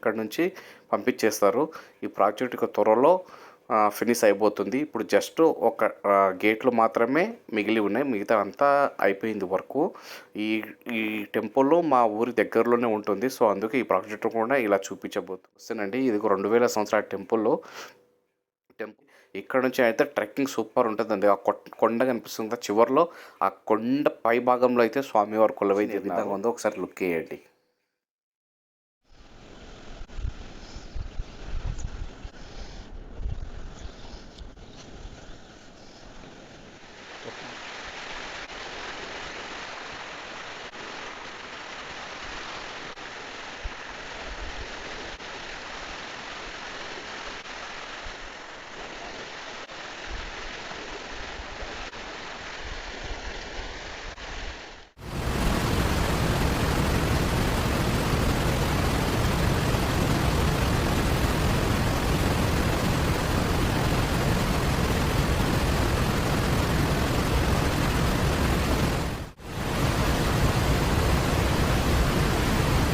ఇక్కడ నుంచి పంపించేస్తారు. ఈ ప్రాజెక్ట్ త్వరలో ఫినిష్ అయిపోతుంది. ఇప్పుడు జస్ట్ ఒక గేట్లు మాత్రమే మిగిలి ఉన్నాయి. మిగతా అంతా అయిపోయింది వర్క్. ఈ ఈ టెంపుల్ మా ఊరి దగ్గరలోనే ఉంటుంది. సో అందుకే ఈ ప్రాజెక్ట్ కూడా ఇలా చూపించబోతుందండి ఇది రెండు వేల సంవత్సరాల టెంపుల్. టెంపుల్ ఇక్కడ నుంచి అయితే ట్రెక్కింగ్ సూపర్ ఉంటుందండి. ఆ కొండ కనిపిస్తుంది చివర్లో? ఆ కొండ పై భాగంలో అయితే స్వామివారి కొలవై ఏ విధంగా ఉందో. ఒకసారి లుక్ వేయండి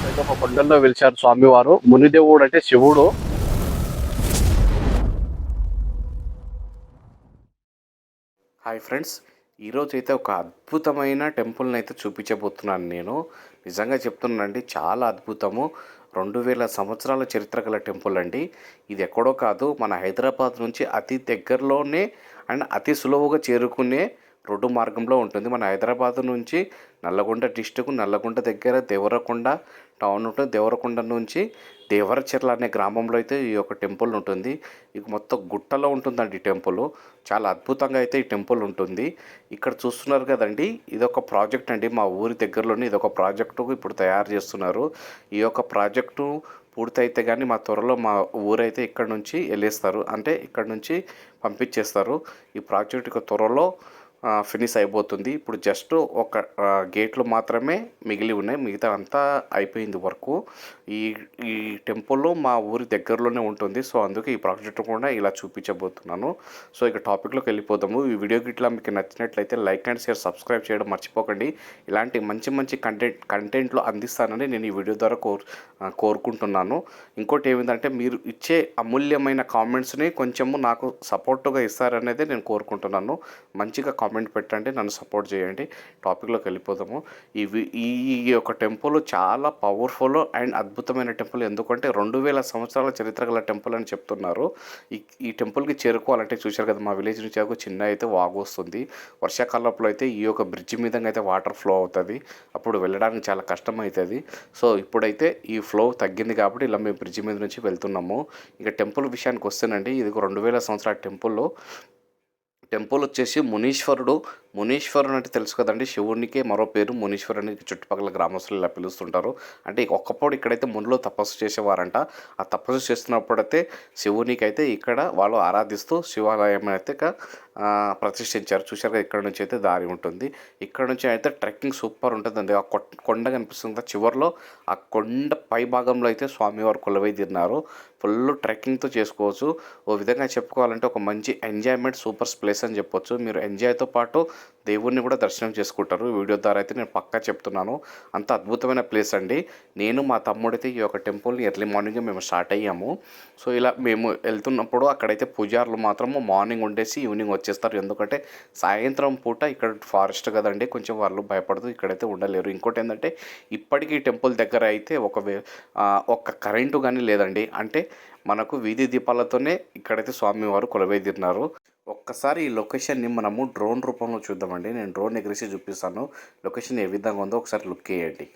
అయితే ఒక కొండల్లో వెలిచారు స్వామివారు. మునిదేవుడు అంటే శివుడు. హాయ్ ఫ్రెండ్స్ ఈరోజు అయితే ఒక అద్భుతమైన టెంపుల్ని అయితే చూపించబోతున్నాను నేను. నిజంగా చెప్తున్నానండి చాలా అద్భుతము. రెండు వేల సంవత్సరాల చరిత్ర గల టెంపుల్ అండి. ఇది ఎక్కడో కాదు మన హైదరాబాద్ నుంచి అతి దగ్గరలోనే అండ్ అతి సులువుగా చేరుకునే రోడ్డు మార్గంలో ఉంటుంది. మన హైదరాబాద్ నుంచి నల్లగొండ డిస్టిక్ నల్లగొండ దగ్గర దేవరకొండ టౌన్ ఉంటుంది దేవరకొండ నుంచి దేవరచెర్ల అనే గ్రామంలో అయితే ఈ యొక్క టెంపుల్ ఉంటుంది. ఇక మొత్తం గుట్టలో ఉంటుందండి ఈ టెంపుల్. చాలా అద్భుతంగా అయితే ఈ టెంపుల్ ఉంటుంది. ఇక్కడ చూస్తున్నారు కదండి ఇది ఒక ప్రాజెక్ట్ అండి. మా ఊరి దగ్గరలోనే ఇది ఒక ప్రాజెక్టు ఇప్పుడు తయారు చేస్తున్నారు. ఈ యొక్క ప్రాజెక్టు పూర్తయితే కానీ మా త్వరలో మా ఊరైతే ఇక్కడ నుంచి వెళ్ళేస్తారు. అంటే ఇక్కడ నుంచి పంపించేస్తారు. ఈ ప్రాజెక్ట్ త్వరలో ఫినిష్ అయిపోతుంది. ఇప్పుడు జస్ట్ ఒక గేట్లు మాత్రమే మిగిలి ఉన్నాయి. మిగతా అంతా అయిపోయింది వర్క్. ఈ ఈ టెంపుల్ మా ఊరి దగ్గరలోనే ఉంటుంది. సో అందుకే ఈ ప్రాజెక్ట్ కూడా ఇలా చూపించబోతున్నాను. సో ఇక టాపిక్లోకి వెళ్ళిపోతాము ఈ వీడియో గిట్లా మీకు నచ్చినట్లయితే లైక్ అండ్ షేర్ సబ్స్క్రైబ్ చేయడం మర్చిపోకండి. ఇలాంటి మంచి మంచి కంటెంట్ కంటెంట్లు అందిస్తానని నేను ఈ వీడియో ద్వారా కోరు కోరుకుంటున్నాను. ఇంకోటి ఏమిటంటే మీరు ఇచ్చే అమూల్యమైన కామెంట్స్ని కొంచెము నాకు సపోర్టుగా ఇస్తారనేది నేను కోరుకుంటున్నాను. మంచిగా కామెంట్ పెట్టండి నన్ను సపోర్ట్ చేయండి. టాపిక్లోకి వెళ్ళిపోదాము. ఇవి ఈ ఈ యొక్క టెంపుల్ చాలా పవర్ఫుల్ అండ్ అద్భుతమైన టెంపుల్. ఎందుకంటే రెండు వేల సంవత్సరాల చరిత్ర గల టెంపుల్ అని చెప్తున్నారు. ఈ ఈ టెంపుల్కి చేరుకోవాలంటే చూశారు కదా మా విలేజ్ నుంచి ఒక చిన్న అయితే వాగు వస్తుంది. వర్షాకాలంలో అయితే ఈ యొక్క బ్రిడ్జ్ మీద అయితే వాటర్ ఫ్లో అవుతుంది. అప్పుడు వెళ్ళడానికి చాలా కష్టం అవుతుంది సో ఇప్పుడైతే ఈ ఫ్లో తగ్గింది కాబట్టి ఇలా మేము బ్రిడ్జ్ మీద నుంచి వెళ్తున్నాము. ఇక టెంపుల్ విషయానికి వస్తేనండి ఇది ఒక రెండు వేల సంవత్సరాల టెంపుల్లో టెంపుల్ వచ్చేసి మునీశ్వరుడు. మునీశ్వరుడు అంటే తెలుసు కదండి శివునికే మరో పేరు మునీశ్వరు అని చుట్టుపక్కల గ్రామస్తులు ఇలా పిలుస్తుంటారు. అంటే ఒక్కప్పుడు ఇక్కడైతే మునులు తపస్సు చేసేవారంట. ఆ తపస్సు చేస్తున్నప్పుడైతే శివునికి అయితే ఇక్కడ వాళ్ళు ఆరాధిస్తూ శివాలయం అయితే ప్రతిష్ఠించారు. చూశారు ఇక్కడ నుంచి అయితే దారి ఉంటుంది. ఇక్కడ నుంచి అయితే ట్రెక్కింగ్ సూపర్ ఉంటుందండి. ఆ కొండ కనిపిస్తుంది చివరిలో చివర్లో. ఆ కొండ పై భాగంలో అయితే స్వామివారు కొలవై తిన్నారు ఫుల్ ట్రెక్కింగ్తో చేసుకోవచ్చు. ఓ విధంగా చెప్పుకోవాలంటే ఒక మంచి ఎంజాయ్మెంట్ సూపర్ ప్లేస్ అని చెప్పొచ్చు. మీరు ఎంజాయ్తో పాటు దేవుణ్ణి కూడా దర్శనం చేసుకుంటారు. వీడియో ద్వారా అయితే నేను పక్కా చెప్తున్నాను. అంత అద్భుతమైన ప్లేస్ అండి. నేను మా తమ్ముడైతే ఈ యొక్క టెంపుల్ని ఎర్లీ మార్నింగ్ మేము స్టార్ట్ అయ్యాము. సో ఇలా మేము వెళ్తున్నప్పుడు అక్కడైతే పూజారులు మాత్రము మార్నింగ్ ఉండేసి ఈవినింగ్ వచ్చేస్తారు. ఎందుకంటే సాయంత్రం పూట ఇక్కడ ఫారెస్ట్ కదండి కొంచెం వాళ్ళు భయపడుతూ ఇక్కడైతే ఉండలేరు. ఇంకోటి ఏంటంటే ఇప్పటికీ టెంపుల్ దగ్గర అయితే ఒక ఒక్క కరెంటు కానీ లేదండి. అంటే మనకు వీధి దీపాలతోనే ఇక్కడైతే స్వామివారు కొలవేదిన్నారు ఒక్కసారి ఈ లొకేషన్ని మనము డ్రోన్ రూపంలో చూద్దామండి. నేను డ్రోన్ ఎగిరేసి చూపిస్తాను. లొకేషన్ ఏ విధంగా ఉందో ఒకసారి లుక్ వేయండి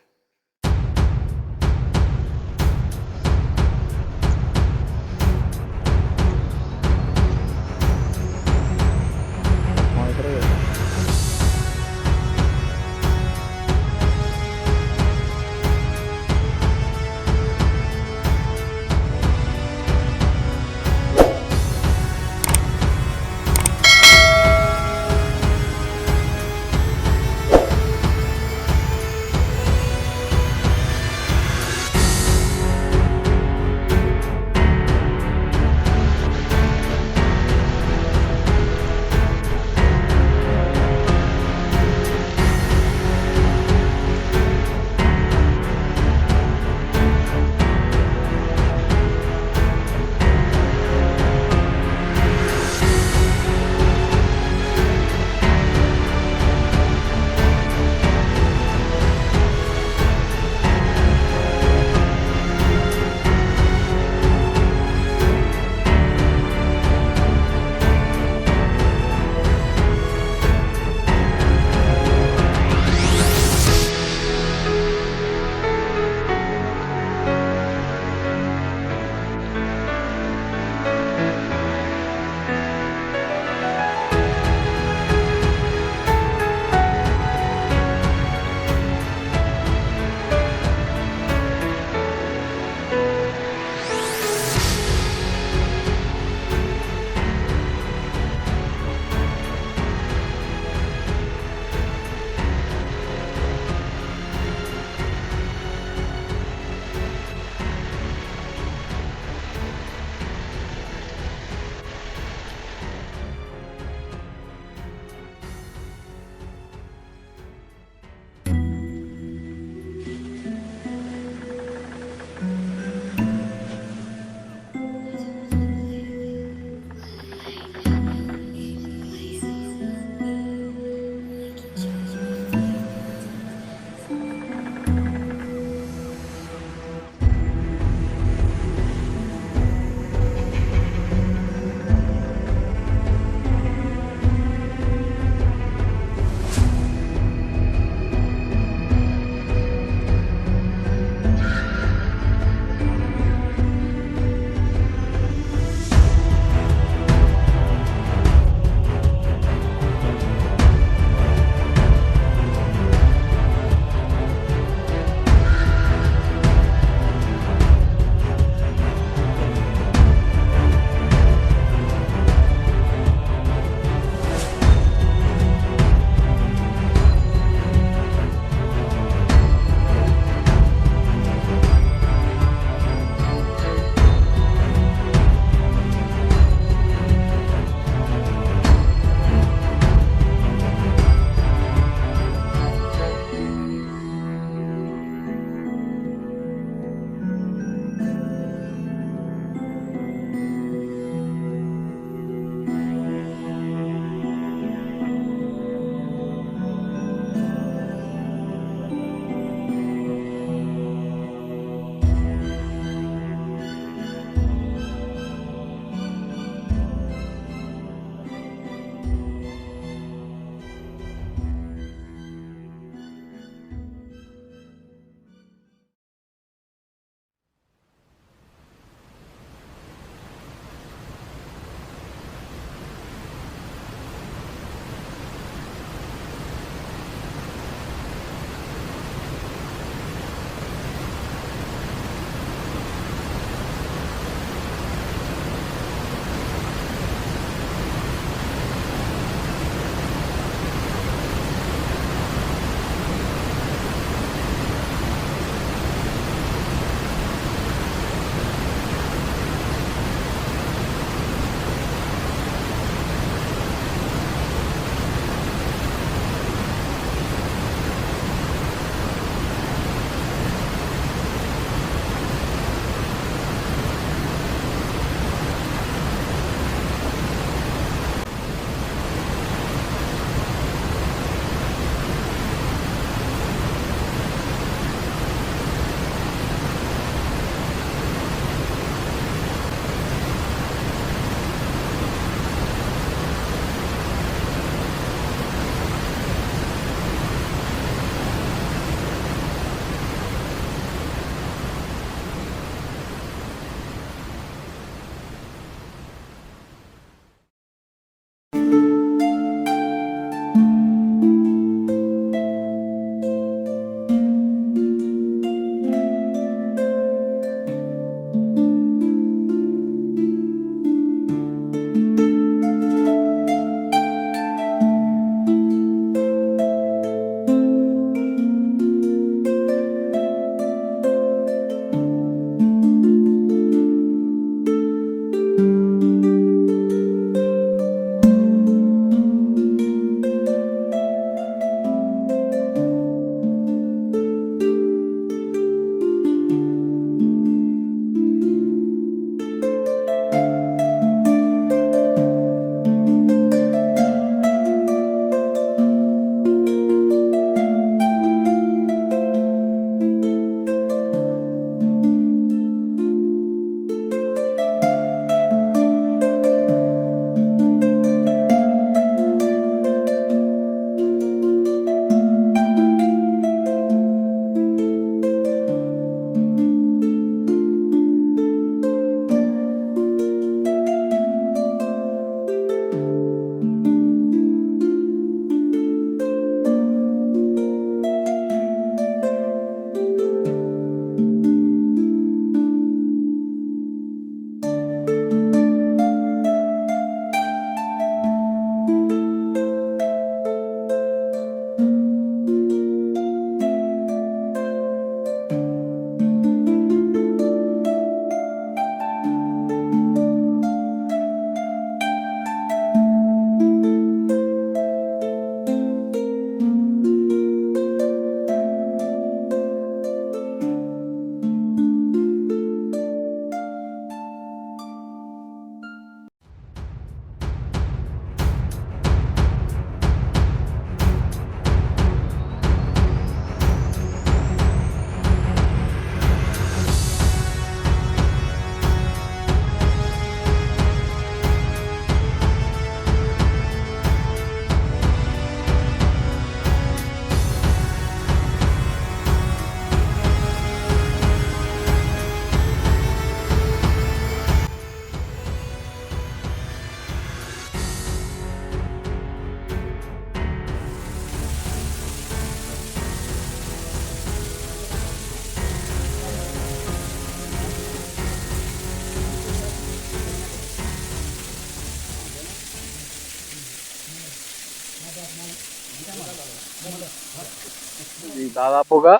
దాదాపుగా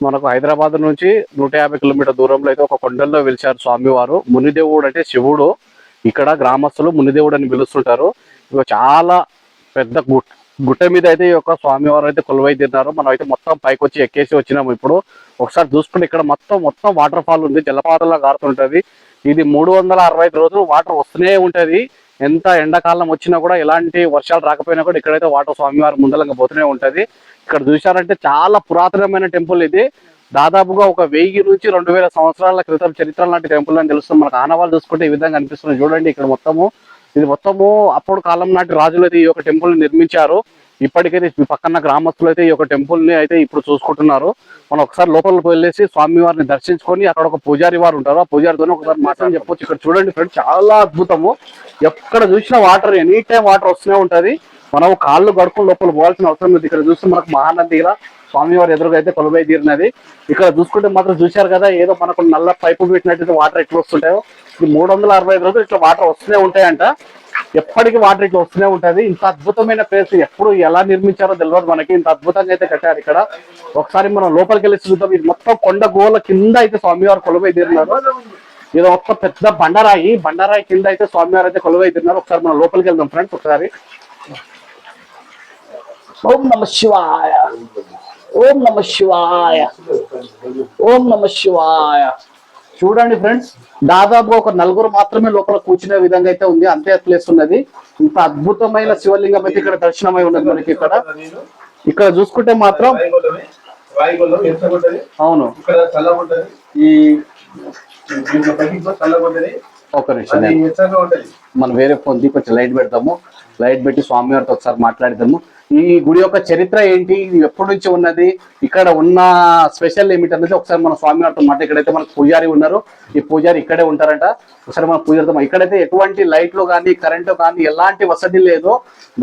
మనకు హైదరాబాద్ నుంచి నూట యాభై కిలోమీటర్ దూరంలో అయితే ఒక కొండల్లో వెలిచారు స్వామివారు. మునిదేవుడు అంటే శివుడు. ఇక్కడ గ్రామస్తులు మునిదేవుడు అని పిలుస్తుంటారు. ఇక చాలా పెద్ద గుట్ గుట్ట మీద అయితే ఈ యొక్క స్వామివారు అయితే కొలువై తిన్నారు మనం అయితే మొత్తం పైకి వచ్చి ఎక్కేసి వచ్చినాము ఇప్పుడు. ఒకసారి చూసుకుంటే ఇక్కడ మొత్తం మొత్తం వాటర్ ఫాల్ ఉంది. జలపాతంలా కారుతుంటది ఇది మూడు వందల అరవై ఐదు రోజులు వాటర్ వస్తూనే ఉంటది. ఎంత ఎండాకాలం వచ్చినా కూడా ఎలాంటి వర్షాలు రాకపోయినా కూడా ఇక్కడైతే వాటర్ స్వామివారి ముందలంగా పోతూనే ఉంటది. ఇక్కడ చూశారంటే చాలా పురాతనమైన టెంపుల్ ఇది. దాదాపుగా ఒక వెయ్యి నుంచి రెండు వేల సంవత్సరాల క్రితం చరిత్ర లాంటి టెంపుల్ అని తెలుస్తుంది. మనకు ఆనవాళ్ళు చూసుకుంటే ఈ విధంగా అనిపిస్తుంది. చూడండి ఇక్కడ మొత్తము. ఇది మొత్తము అప్పుడు కాలం నాటి రాజులు అయితే ఈ యొక్క టెంపుల్ని నిర్మించారు. ఇప్పటికైతే ఈ పక్కన గ్రామస్తులు అయితే ఈ యొక్క టెంపుల్ని అయితే ఇప్పుడు చూసుకుంటున్నారు. మనం ఒకసారి లోపలికి వెళ్ళేసి స్వామి వారిని దర్శించుకొని అక్కడ ఒక పూజారి వారు ఉంటారు. ఆ పూజారితోనే ఒకసారి మాట్లాడి చెప్పొచ్చు. ఇక్కడ చూడండి ఫ్రెండ్స్ చాలా అద్భుతము. ఎక్కడ చూసినా వాటర్ ఎనీ టైం వాటర్ వస్తూనే ఉంటది. మనం కాళ్ళు గడుకుని లోపల పోవాల్సిన అవసరం లేదు. ఇక్కడ చూస్తే మనకు మహానది ఇలా స్వామివారి ఎదురుగా అయితే కొలువై తీరినది. ఇక్కడ చూసుకుంటే మాత్రం చూశారు కదా ఏదో మనకు నల్ల పైపు పెట్టినట్టు వాటర్ ఎట్లా వస్తుంటాయో. ఈ మూడు వందల అరవై ఐదు రోజులు ఇట్లా వాటర్ వస్తూనే ఉంటాయంట. ఎప్పటికీ వాటర్ ఇట్లా వస్తూనే ఉంటది. ఇంత అద్భుతమైన ప్లేస్ ఎప్పుడు ఎలా నిర్మించారో తెలియదు మనకి. ఇంత అద్భుతంగా అయితే కట్టారు ఇక్కడ. ఒకసారి మనం లోపలికి వెళ్ళి చూద్దాం. ఇది మొత్తం కొండ గోల కింద అయితే స్వామివారు కొలువై తీరినారు. ఇది మొత్తం పెద్ద బండరాయి. బండరాయి కింద అయితే స్వామివారు అయితే కొలువై తీరినారు. ఒకసారి మనం లోపలికి వెళ్దాం ఫ్రెండ్స్ ఒకసారి. ఓం నమ శివాయ. ఓం నమ శివాయ. ఓం నమ శివాయ. చూడండి ఫ్రెండ్స్ దాదాపు ఒక నలుగురు మాత్రమే లోపల కూర్చునే విధంగా అయితే ఉంది. అంతే ప్లేస్ ఉన్నది. ఇంత అద్భుతమైన శివలింగం అయితే ఇక్కడ దర్శనమై ఉన్నది మనకి ఇక్కడ. ఇక్కడ చూసుకుంటే మాత్రం అవును. ఈ ఒక నిమిషం మనం వేరే ఫోన్ కొంచెం లైట్ పెడతాము. లైట్ పెట్టి స్వామివారితో ఒకసారి మాట్లాడదాము ఈ గుడి యొక్క చరిత్ర ఏంటి? ఇది ఎప్పటి నుంచి ఉన్నది? ఇక్కడ ఉన్న స్పెషల్ ఏమిటి అనేది ఒకసారి మన స్వామివారితో మాట ఇక్కడైతే మనకు పూజారి ఉన్నారు. ఈ పూజారి ఇక్కడే ఉంటారంట. ఒకసారి మన పూజారితో ఇక్కడైతే ఎటువంటి లైట్లు కానీ కరెంటు కానీ ఎలాంటి వసతి లేదు.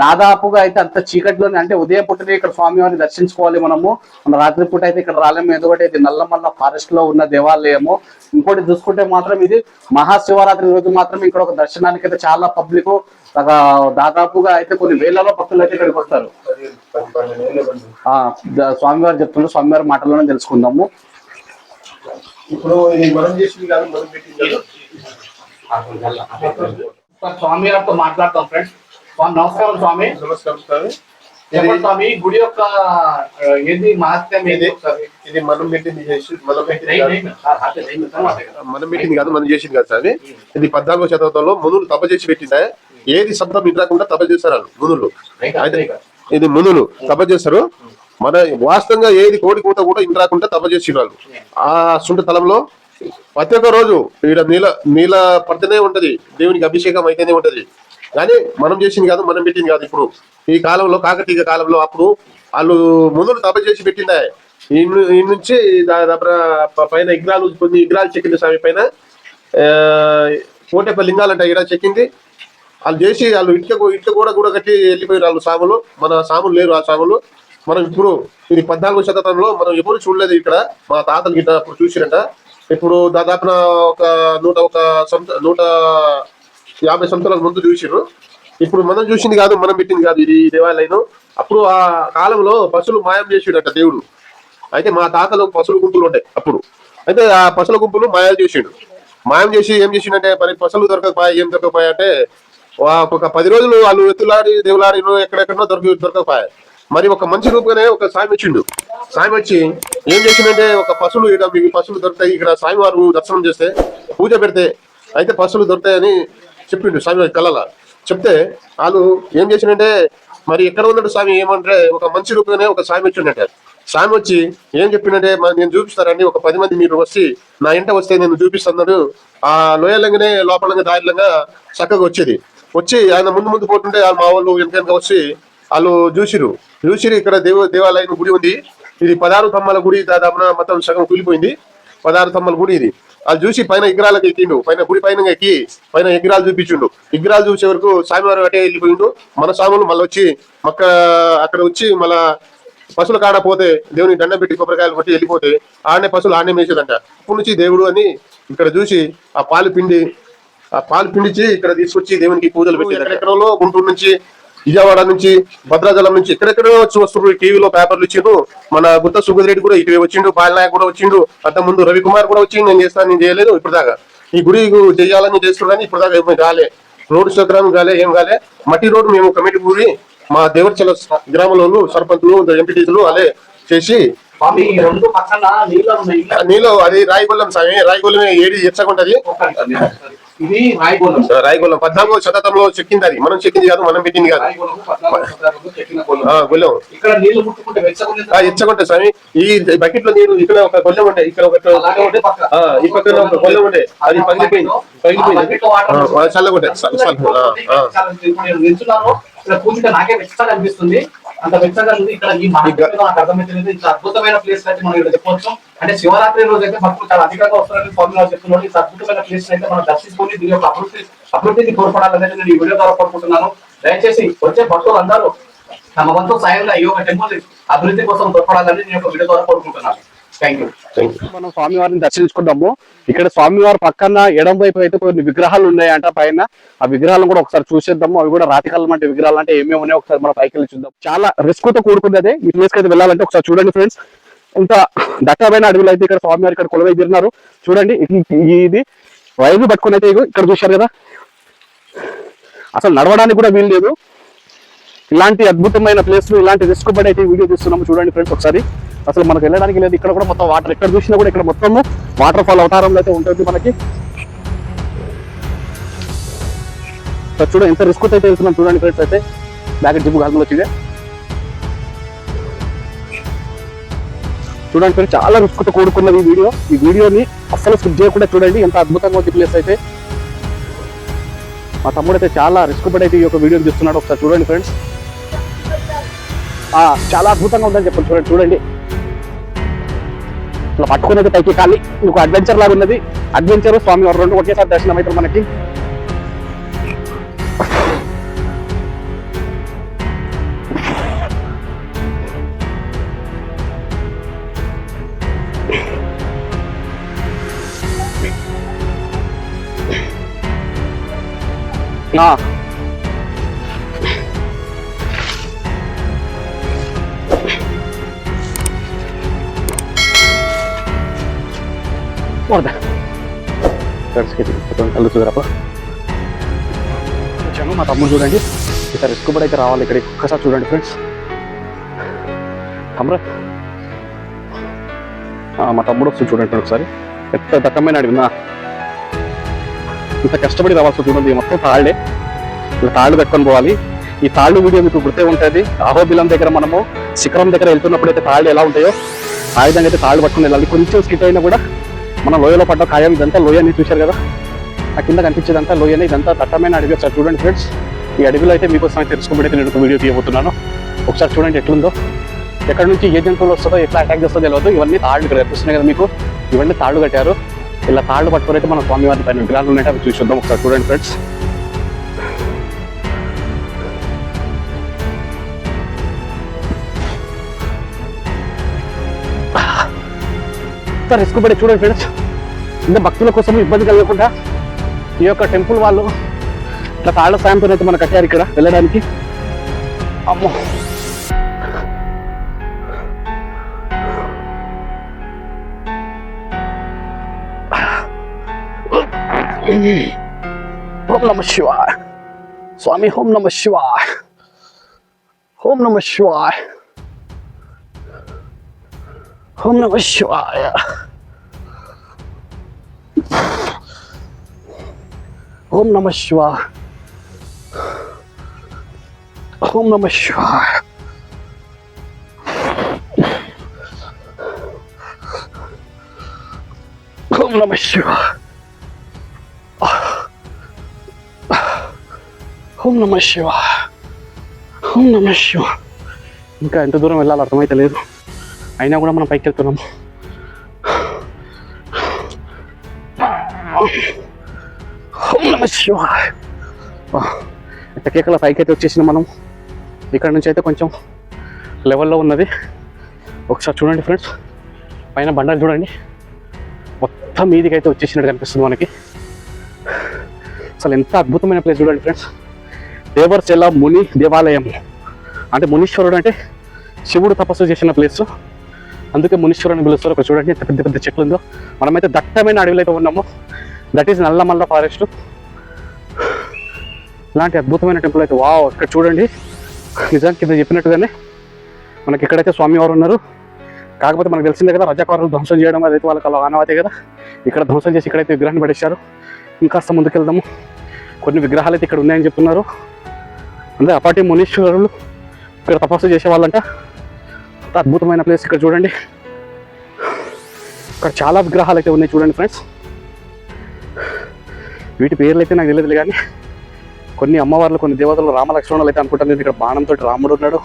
దాదాపుగా అయితే అంత చీకట్లోనే అంటే ఉదయం పుట్టిన ఇక్కడ స్వామివారిని దర్శించుకోవాలి మనము. మన రాత్రి పూట అయితే ఇక్కడ రాలేము. ఎందుకంటే ఇది నల్లమల్ల ఫారెస్ట్లో ఉన్న దేవాలయము. ఇంకోటి చూసుకుంటే మాత్రం ఇది మహాశివరాత్రి రోజు మాత్రం ఇక్కడ ఒక దర్శనానికి అయితే చాలా పబ్లిక్ దాదాపుగా అయితే కొన్ని వేలలో భక్తులు అయితే ఇక్కడికి వస్తారు. స్వామివారు చెప్తున్నారు స్వామివారి మాటల్లోనే తెలుసుకుందాము. ఇప్పుడు ఇది మనం చేసింది కాదు మనం పెట్టింది కాదు. స్వామివారితో మాట్లాడతాం ఫ్రెండ్స్. స్వామి నమస్కారం స్వామి. నమస్కారం స్వామి. స్వామి గుడి యొక్క ఏంది మహత్యం ఇది ఏంది? ఇది మనం పెట్టింది చేసి మనం పెట్టింది కాదు. మనం పెట్టింది కాదు మనం చేసింది కాదు స్వామి. ఇది పద్నాలుగో శతాబ్దంలో మునులు తప చేసి పెట్టిందా? ఏది శబ్దం ఇంట్రాకుండా తప చేస్తారు వాళ్ళు మునులు. అయితే ఇది మునులు తప చేస్తారు మన వాస్తవంగా ఏది కోడి కూత కూడా ఇంట్రాకుండా తప చేసి వాళ్ళు. ఆ సుంట తలంలో ప్రతి ఒక్క రోజు ఈడ నీల నీల పడితేనే ఉంటది. దేవునికి అభిషేకం అయితేనే ఉంటది. కానీ మనం చేసింది కాదు మనం పెట్టింది కాదు ఇప్పుడు. ఈ కాలంలో కాకతీయ కాలంలో అప్పుడు వాళ్ళు మునులు తప చేసి పెట్టిందా ఈ నుంచి పైన విగ్రహాలు కొన్ని విగ్రహాలు చెక్కింది స్వామి పైన. ఆ, కోటెప్ప లింగాలు అంట ఇక్కడ చెక్కింది. వాళ్ళు చేసి వాళ్ళు ఇటుక ఇటుక కూడా కూడా కట్టి వెళ్ళిపోయారు వాళ్ళు సాములు. మన సాములు లేరు ఆ సాములు. మనం ఇప్పుడు ఇది పద్నాలుగో శతాబ్దంలో మనం ఎప్పుడు చూడలేదు ఇక్కడ. మా తాతలు గిట్ట అప్పుడు చూసిరంట. ఇప్పుడు దాదాపున ఒక నూట ఒక నూట యాభై సంవత్సరాల ముందు చూసిర్రు. ఇప్పుడు మనం చూసింది కాదు మనం పెట్టింది కాదు ఇది దేవాలయం అప్పుడు ఆ కాలంలో పశువులు మాయం చేసిండట దేవుడు. అయితే మా తాతలు పశువుల గుంపులు ఉంటాయి అప్పుడు. అయితే ఆ పశువుల గుంపులు మాయాలు చేసిండు. మాయం చేసి ఏం చేసిండంటే మరి పశువులు దొరకకపోయా ఏం దొరకకపోయా అంటే ఒక పది రోజులు వాళ్ళు ఎత్తులాడి దేవులాడి ఎక్కడెక్కడో దొరికి దొరకకపోయా. మరి ఒక మంచి రూపంగానే ఒక సాయం ఇచ్చిండు. సాయం వచ్చి ఏం చేసిందంటే ఒక పశువులు ఇక్కడ మీకు పశువులు దొరుకుతాయి ఇక్కడ స్వామివారు దర్శనం చేస్తే పూజ పెడితే అయితే పశువులు దొరుకుతాయని చెప్పిండు స్వామి కళ్ళ చెప్తే వాళ్ళు ఏం చేసిండంటే మరి ఎక్కడ ఉన్నాడు స్వామి ఏమంటే ఒక మంచి రూపంగానే ఒక స్వామి వచ్చిండట స్వామి వచ్చి ఏం చెప్పిండంటే మరి నేను చూపిస్తారండి ఒక పది మంది మీరు వచ్చి నా ఇంట వస్తే నేను చూపిస్తున్నాడు ఆ లోయలంగానే లోపలంగా దారిలంగా చక్కగా వచ్చేది. వచ్చి ఆయన ముందు ముందు పోతుంటే మా వాళ్ళు వెనక వెనక వచ్చి వాళ్ళు చూసిరు చూసిరు ఇక్కడ దేవ దేవాలయం గుడి ఉంది. ఇది పదహారు తమ్మల గుడి దాదాపున మొత్తం సగం కూలిపోయింది. పదహారు తమ్మల గుడి ఇది. వాళ్ళు చూసి పైన విగ్రహాలకు ఎక్కిండు. పైన గుడి పైన ఎక్కి పైన విగ్రహాలు చూపించిండు. విగ్రహాలు చూసే వరకు స్వామివారు అటే వెళ్ళిపోయిండు. మన స్వాములు మళ్ళీ వచ్చి మక్క అక్కడ వచ్చి మళ్ళా పశువులు కాడపోతే దేవుని దండం పెట్టి కొబ్బరికాయలు కొట్టి వెళ్ళిపోతే ఆడనే పశువులు ఆడనే మేసేదంట. అప్పటి నుంచి దేవుడు అని ఇక్కడ చూసి ఆ పాలు పిండి ఆ పాలు పిండిచి ఇక్కడ తీసుకొచ్చి దేవునికి పూజలు పెట్టి ఎక్కడెక్కడో గుంటూరు నుంచి విజయవాడ నుంచి భద్రాచలం నుంచి ఎక్కడెక్కడో వచ్చి వస్తున్నారు టీవీలో పేపర్లు ఇచ్చిండు మన గుత్త సుగత్ రెడ్డి కూడా ఇటువే వచ్చిండు బాలనాయక్ కూడా వచ్చిండు అంత ముందు రవికుమార్ కూడా వచ్చి నేను చేస్తాను నేను చేయలేదు ఇప్పుడు దాకా ఈ గుడి చేయాలని చేస్తున్నాను ఇప్పుడు దాకా కాలే రోడ్డు సౌకర్యం కాలే ఏం కాలే. మట్టి రోడ్డు మేము కమిటీ కూడి మా దేవరచల గ్రామంలో సర్పంచులు ఎంపీటీలు అలే చేసి నీళ్ళు అది రాయిగొల్లం స్వామి రాయిగొల్లమే ఏడి ఎచ్చగుంటది. ఇది రాయగోళం. రాయగోళం పద్నాలుగో శతాబ్దంలో చెక్కింది అది. మనం చెక్కింది కాదు మనం పెట్టింది కాదు. గొల్లెం ఇక్కడ నీళ్ళు స్వామి. ఈ బకెట్లో నీరు ఇక్కడ ఒక గొల్లెం ఉంటాయి ఇక్కడ ఒక ఈ పక్కన ఒక గొల్లెం ఉంటాయి అది పగిలిపోయింది పగిలిపోయింది. చల్లగుంటాయి నాకే వెచ్చగా అంత వెచ్చగా ఉంది. ఇక్కడ ఈ మార్కెట్ నాకు అర్థమైతే ఇంత అద్భుతమైన ప్లేస్ అయితే మనం ఇక్కడ చెప్పవచ్చు. అంటే శివరాత్రి రోజు అయితే భక్తులు చాలా అధికంగా వస్తున్నారని స్వామి గారు చెప్తున్నారు. ఈ అద్భుతమైన ప్లేస్ అయితే మనం దర్శించుకొని దీని యొక్క అభివృద్ధి అభివృద్ధిని కోరుకోవాలని నేను ఈ వీడియో ద్వారా కోరుకుంటున్నాను. దయచేసి వచ్చే భక్తులు అందరూ తమ వంతు సాయంగా ఈ యొక్క టెంపుల్ అభివృద్ధి కోసం తోడ్పడాలని నేను యొక్క వీడియో ద్వారా కోరుకుంటున్నాను. మనం స్వామివారిని దర్శించుకుందాము. ఇక్కడ స్వామివారి పక్కన ఎడం వైపు అయితే కొన్ని విగ్రహాలు ఉన్నాయంట పైన. ఆ విగ్రహాలను కూడా ఒకసారి చూసేద్దాము. అవి కూడా రాతికాలం అంటే విగ్రహాలు అంటే ఏమేమి ఉన్నాయో ఒకసారి మనం పైకి వెళ్ళి చూద్దాం. చాలా రిస్క్తో కూడుకుంది అదే. ఈ ప్లేస్ అయితే వెళ్ళాలంటే ఒకసారి చూడండి ఫ్రెండ్స్. ఇంత దట్టమైన అడవిలో అయితే ఇక్కడ స్వామివారి ఇక్కడ కొలవై తిరిగినారు. చూడండి ఇది- ఇది వైర్లు పట్టుకుని అయితే ఇక్కడ చూశారు కదా. అసలు నడవడానికి కూడా వీలు లేదు. ఇలాంటి అద్భుతమైన ప్లేస్ ఇలాంటి రిస్క్ పడి అయితే వీడియో తీస్తున్నాము. చూడండి ఫ్రెండ్స్ ఒకసారి. అసలు మనకు వెళ్ళడానికి లేదు. ఇక్కడ కూడా మొత్తం వాటర్ ఎక్కడ చూసినా కూడా ఇక్కడ మొత్తం వాటర్ ఫాల్ అవతారంలో అయితే ఉంటుంది మనకి. చూడండి ఎంత రిస్క్ అయితే వెళ్తున్నాం చూడండి ఫ్రెండ్స్ అయితే. బ్యాకెట్ జిమ్ కాలంలో వచ్చింది చూడండి ఫ్రెండ్స్ చాలా రిస్క్తో కూడుకున్నది ఈ వీడియో. ఈ వీడియోని అస్సలు స్కిప్ చేయకుండా చూడండి. ఎంత అద్భుతంగా ఉంది ప్లేస్ అయితే. మా తమ్ముడు అయితే చాలా రిస్క్ పడైతే ఈ యొక్క వీడియోని చూస్తున్నాడు. ఒకసారి చూడండి ఫ్రెండ్స్ ఆ, చాలా అద్భుతంగా ఉందని చెప్పండి. చూడండి చూడండి. ఇట్లా పట్టుకునేది పైకి కాలి. ఇంకో అడ్వెంచర్ లాగా ఉన్నది. అడ్వెంచర్ స్వామి రెండు ఒకేసారి దర్శనం అవుతారు మనకి. ఆ, వరద ఫ్రెండ్స్కి కళ్ళు చూడరప్ప వచ్చాను మా తమ్ముడు చూడండి. ఇక రిస్క్ కూడా అయితే రావాలి ఇక్కడ ఒక్కసారి చూడండి ఫ్రెండ్స్ తమ్ముడు. ఆ, మా తమ్ముడు వస్తుంది చూడండి ఒకసారి. ఎంత దట్టమైన అడిగినా ఇంత కష్టపడి రావాల్సి చూడండి. మొత్తం తాళ్ళే. ఇలా తాళ్ళు కట్టుకొని పోవాలి. ఈ తాళ్ళు వీడియో మీకు గుర్తే ఉంటుంది. అహోబిలం దగ్గర మనము శిఖరం దగ్గర వెళ్తున్నప్పుడు అయితే తాళ్ళు ఎలా ఉంటాయో ఆ విధంగా అయితే తాళ్ళు పట్టుకుని వెళ్ళాలి. కొంచెం స్కిట్ అయినా కూడా మన లోయలో పడ్డ ఖాయం ఇదంతా లోయని చూశారు కదా? ఆ కింద కనిపించేదంతా లోయని ఇదంతా దట్టమైన అడవి ఒకసారి చూడండి ఫ్రెండ్స్ ఈ అడవిలో అయితే మీకోసం అయితే తెలుసుకోబడి నేను ఒక వీడియో తీయబోతున్నాను. ఒకసారి చూడండి ఎట్లుందో. ఎక్కడ నుంచి ఏ జంతువులు వస్తుందో ఎట్లా అటాక్ చేస్తుందో తెలియదు ఇవన్నీ తాళ్ళు ఇక్కడ కనిపిస్తున్నాయి కదా మీకు. ఇవన్నీ తాళ్ళు కట్టారు. ఇలా తాళ్ళు పట్టుకొని అయితే మన స్వామివారి పైన విగ్రహాలు ఉన్నాయి అవి చూసి చూద్దాం. ఒకసారి చూడండి ఫ్రెండ్స్. రిస్క్ పడి చూడండి ఫ్రెండ్స్. ఇంకా భక్తుల కోసం ఇబ్బంది కలగకుండా ఈ యొక్క టెంపుల్ వాళ్ళు ఇట్లా తాళ్ళ సాయంతో అయితే మనం కట్టారు ఇక్కడ వెళ్ళడానికి. అమ్మో. ఓం నమ శివాయ. స్వామి ఓం నమ శివాయ. ఓం నమ శివాయ. हम नमः शिवाय ओम नम शिवाय ओम नमः शिवाय ओम नम शिवाय ఓం నమ శివ ఓం నమ శివ ఇంకా ఎంత దూరం వెళ్ళాలి అర్థమైతే లేదు అయినా కూడా మనం పైకి వెళ్తున్నాము ఎట్టకేకల పైకి అయితే వచ్చేసిన మనం. ఇక్కడ నుంచి అయితే కొంచెం లెవెల్లో ఉన్నది. ఒకసారి చూడండి ఫ్రెండ్స్ పైన బండలు చూడండి. మొత్తం మీదికి అయితే వచ్చేసినట్టు కనిపిస్తుంది మనకి. అసలు ఎంత అద్భుతమైన ప్లేస్ చూడండి ఫ్రెండ్స్ దేవర్చెల్ల ముని దేవాలయం. అంటే మునీశ్వరుడు అంటే శివుడు తపస్సు చేసిన ప్లేస్ అందుకే మునీశ్వరుని పిలుస్తారు. ఇక్కడ చూడండి ఎంత పెద్ద పెద్ద చెట్లు ఉందో. మనమైతే దట్టమైన అడవిలో అయితే ఉన్నాము. దట్ ఈస్ నల్లమల్ల ఫారెస్ట్ ఇలాంటి అద్భుతమైన టెంపుల్ అయితే వావ్ ఇక్కడ చూడండి. నిజానికి కింద చెప్పినట్టుగానే మనకి ఇక్కడైతే స్వామివారు ఉన్నారు. కాకపోతే మనకు తెలిసిందే కదా రజాకారులు ధ్వంసం చేయడం అదైతే వాళ్ళకి అలా ఆనవాతే కదా. ఇక్కడ ధ్వంసం చేసి ఇక్కడైతే విగ్రహాన్ని పడేశారు. ఇంకాస్త ముందుకెళ్దాము. కొన్ని విగ్రహాలు అయితే ఇక్కడ ఉన్నాయని చెప్తున్నారు. అంటే అపాటి మునీశ్వరులు ఇక్కడ తపస్సు చేసే వాళ్ళంట అద్భుతమైన ప్లేస్ ఇక్కడ చూడండి. ఇక్కడ చాలా విగ్రహాలు అయితే ఉన్నాయి చూడండి ఫ్రెండ్స్ వీటి పేర్లు అయితే నాకు తెలియదు కానీ కొన్ని అమ్మవార్లు కొన్ని దేవతలు రామలక్ష్మణులు అయితే అనుకుంటాను. ఇక్కడ బాణంతో రాముడు ఉన్నాడు.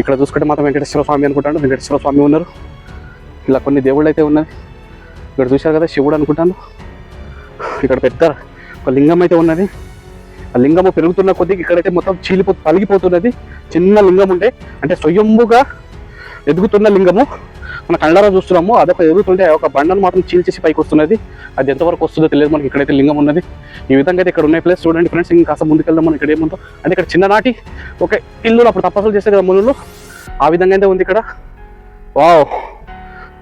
ఇక్కడ చూసుకుంటే మాత్రం వెంకటేశ్వర స్వామి అనుకుంటాను. వెంకటేశ్వర స్వామి ఉన్నారు. ఇలా కొన్ని దేవుళ్ళు అయితే ఉన్నాయి. ఇక్కడ చూశారు కదా శివుడు అనుకుంటాను. ఇక్కడ పెద్ద ఒక లింగం అయితే ఉన్నది. లింగము పెరుగుతున్న కొద్దీ ఇక్కడైతే మొత్తం చీలిపో పలిగిపోతున్నది చిన్న లింగం ఉంటే అంటే స్వయంభుగా ఎదుగుతున్న లింగము. మన కళ్ళారా చూస్తున్నాము. అదొక ఎదుగుతుంటే ఒక బండను మాత్రం చీల్చేసి పైకి వస్తున్నది. అది ఎంతవరకు వస్తుందో తెలియదు. మనకి ఇక్కడైతే లింగం ఉన్నది. ఈ విధంగా అయితే ఇక్కడ ఉన్నాయి ప్లేస్ చూడండి ఫ్రెండ్స్. ఇంకా కాస్త ముందుకెళ్దాం. మనం ఇక్కడ ఏముందో. అంటే ఇక్కడ చిన్ననాటి ఒక ఇల్లు అప్పుడు తపస్సులు చేసే కదా మునులు. ఆ విధంగా అయితే ఉంది ఇక్కడ. వావ్!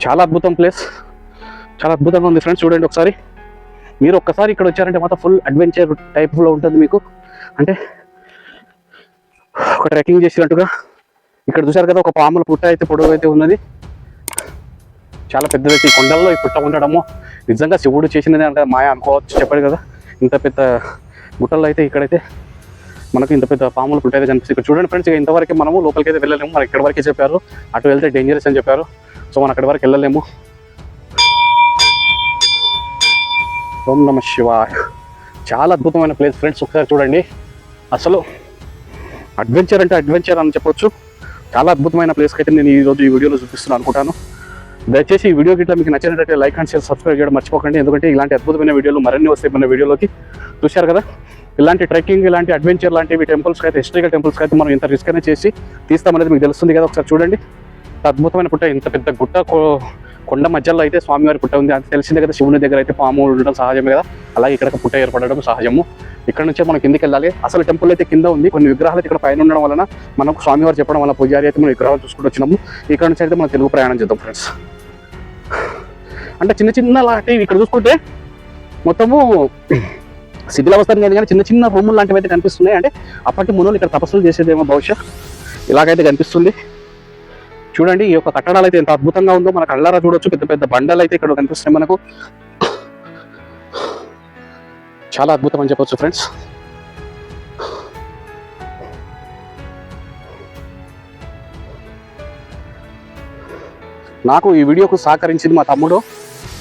చాలా అద్భుతం ప్లేస్. చాలా అద్భుతంగా ఉంది ఫ్రెండ్స్. చూడండి ఒకసారి. మీరు ఒక్కసారి ఇక్కడ వచ్చారంటే మాత్రం ఫుల్ అడ్వెంచర్ టైప్లో ఉంటుంది మీకు. అంటే ఒక ట్రెక్కింగ్ చేసినట్టుగా. ఇక్కడ చూసారు కదా ఒక పాముల పుట్ట అయితే పొడవు అయితే ఉన్నది. చాలా పెద్దదైతే ఈ కొండల్లో ఈ పుట్ట ఉండడము. నిజంగా శివుడు చేసినది అంటే మాయ అనుకోవచ్చు చెప్పాడు కదా. ఇంత పెద్ద గుట్టల్లో అయితే ఇక్కడైతే మనకు ఇంత పెద్ద పాముల పుట్ట అయితే కనిపిస్తుంది. ఇక్కడ చూడండి ఫ్రెండ్స్ ఇంతవరకు మనము లోపలికి అయితే వెళ్ళలేము. మనకి ఇక్కడ వరకే చెప్పారు. అటు వెళ్తే డేంజరస్ అని చెప్పారు. సో మనం అక్కడి వరకు వెళ్ళలేము. ఓం నమ శివాయ్. చాలా అద్భుతమైన ప్లేస్ ఫ్రెండ్స్ ఒకసారి చూడండి. అసలు అడ్వెంచర్ అంటే అడ్వెంచర్ అని చెప్పొచ్చు. చాలా అద్భుతమైన ప్లేస్కి అయితే నేను ఈ రోజు ఈ వీడియోలో చూపిస్తున్నాను అనుకుంటాను. దయచేసి ఈ వీడియో గిట్లా మీకు నచ్చినట్లయితే లైక్ అండ్ షేర్ సబ్స్క్రైబ్ చేయడం మర్చిపోకండి. ఎందుకంటే ఇలాంటి అద్భుతమైన వీడియోలు మరిన్ని వస్తాయి మన వీడియోలోకి. చూశారు కదా? ఇలాంటి ట్రెక్కింగ్ ఇలాంటి అడ్వెంచర్ లాంటివి టెంపుల్స్కి అయితే హిస్టరికల్ టెంపుల్స్కి అయితే మనం ఇంత రిస్క్ అనేది చేసి తీస్తామనేది మీకు తెలుస్తుంది కదా? ఒకసారి చూడండి. అద్భుతమైన పుట్ట ఇంత పెద్ద గుట్ట కో- కొండ మధ్యలో అయితే స్వామివారి పుట్ట ఉంది. అది తెలిసిందే కదా శివుని దగ్గర అయితే పాము ఉండడం సహజమే కదా. అలాగే ఇక్కడ పుట్ట ఏర్పడడం సహజము. ఇక్కడ నుంచే మనం కిందకి వెళ్ళాలి. అసలు టెంపుల్ అయితే కింద ఉంది. కొన్ని విగ్రహాలు అయితే ఇక్కడ పైన ఉండడం వలన మనకు స్వామివారు చెప్పడం వల్ల పూజారి అయితే మనం విగ్రహాలు చూసుకుంటూ వచ్చినాము. ఇక్కడ నుంచి అయితే మనం తెలుగు ప్రయాణం చేద్దాం ఫ్రెండ్స్ అంటే చిన్న చిన్న లాంటి ఇక్కడ చూసుకుంటే మొత్తము శిథిలావస్థ కాదు కానీ చిన్న చిన్న రూములు లాంటివి అయితే కనిపిస్తున్నాయి. అంటే అప్పటి మునులు ఇక్కడ తపస్సులు చేసేదేమో బహుశా ఇలాగైతే కనిపిస్తుంది. చూడండి ఈ యొక్క కట్టడాలు అయితే ఎంత అద్భుతంగా ఉందో. మన కళ్ళారా చూడొచ్చు పెద్ద పెద్ద బండలు అయితే ఇక్కడ కనిపిస్తున్నాయి మనకు. చాలా అద్భుతం అని చెప్పొచ్చు ఫ్రెండ్స్ నాకు ఈ వీడియోకు సహకరించింది మా తమ్ముడు.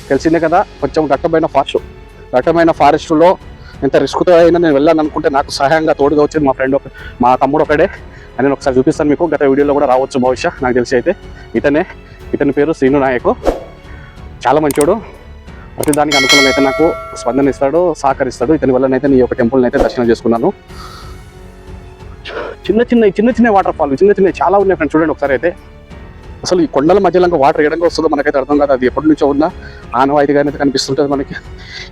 తెలిసిందే కదా కొంచెం దట్టమైన ఫారెస్ట్ దట్టమైన ఫారెస్ట్లో ఎంత రిస్క్తో అయినా నేను వెళ్ళాను అనుకుంటే నాకు సహాయంగా తోడుగా వచ్చింది మా ఫ్రెండ్ ఒక మా తమ్ముడు ఒకడే అని నేను ఒకసారి చూపిస్తాను మీకు. గత వీడియోలో కూడా రావచ్చు బహుశా నాకు తెలిసి అయితే. ఇతనే ఇతని పేరు శ్రీను నాయకు. చాలా మంచోడు. ప్రతి దానికి అనుకూలంగా అయితే నాకు స్పందన ఇస్తాడు సహకరిస్తాడు. ఇతని వల్లనైతే నీ యొక్క టెంపుల్ని అయితే దర్శనం చేసుకున్నాను. చిన్న చిన్న చిన్న చిన్న వాటర్ ఫాల్ చిన్న చిన్న చాలా ఉన్నాయి ఫ్రెండ్స్ చూడండి ఒకసారి అయితే. అసలు ఈ కొండల మధ్యలో ఇంకా వాటర్ ఎడంగా వస్తుందో మనకైతే అర్థం కాదు. అది ఎప్పటి నుంచో ఉన్న ఆనవాయితీగా అయితే కనిపిస్తుంటుంది మనకి.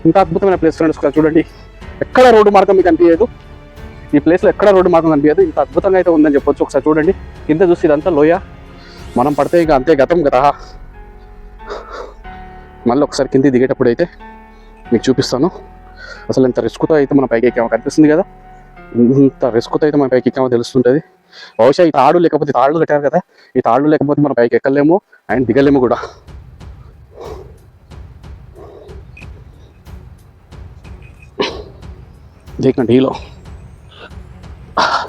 ఇంత అద్భుతమైన ప్లేస్ ఫ్రెండ్స్ చూడండి. ఎక్కడ రోడ్డు మార్గం మీకు కనిపించదు ఈ ప్లేస్లో ఎక్కడ రోడ్డు మార్గం కనిపించదు ఇంత అద్భుతంగా అయితే ఉందని చెప్పొచ్చు ఒకసారి చూడండి కింద చూసి ఇదంతా లోయ మనం పడితే ఇక అంతే గతం గత మళ్ళీ ఒకసారి కింద దిగేటప్పుడు అయితే మీకు చూపిస్తాను అసలు ఎంత రిస్క్తో అయితే మన పైకి ఎక్కామో కనిపిస్తుంది కదా ఇంత రిస్క్తో అయితే మన పైకి ఎక్కామో తెలుస్తుంటుంది బహుశా ఈ తాడు లేకపోతే ఈ తాళ్ళు కట్టారు కదా ఈ తాళ్ళు లేకపోతే మనం పైకి ఎక్కలేము అండ్ దిగలేము కూడా देखना ढीलो あ